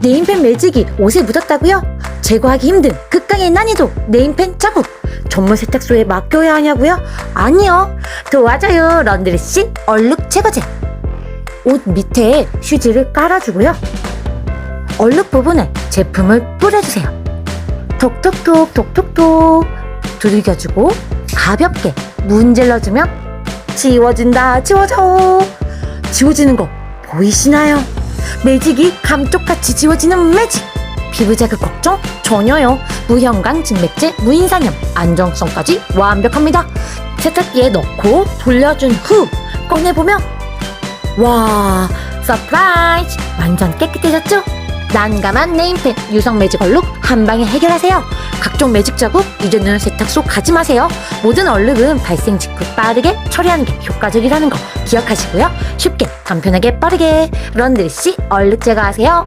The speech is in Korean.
네임펜 매직이 옷에 묻었다고요? 제거하기 힘든 극강의 난이도 네임펜 자국. 전문 세탁소에 맡겨야 하냐고요? 아니요. 도와줘요 런드리씨 얼룩 제거제. 옷 밑에 휴지를 깔아주고요. 얼룩 부분에 제품을 뿌려주세요. 톡톡톡 톡톡톡. 두들겨주고 가볍게 문질러주면 지워진다 지워져. 지워지는 거 보이시나요? 매직이 감쪽같이 지워지는 매직. 피부 자극 걱정 전혀요. 무형광 증맥제 무인산염 안정성까지 완벽합니다. 세탁기에 넣고 돌려준 후 꺼내보면 와 서프라이즈! 완전 깨끗해졌죠? 난감한 네임펜 유성 매직 얼룩 한 방에 해결하세요. 각종 매직 자국 이제는 세탁소 가지 마세요. 모든 얼룩은 발생 직후 빠르게 처리하는 게 효과적이라는 거 기억하시고요. 쉽게 간편하게 빠르게. 런드리씨 얼룩 제거하세요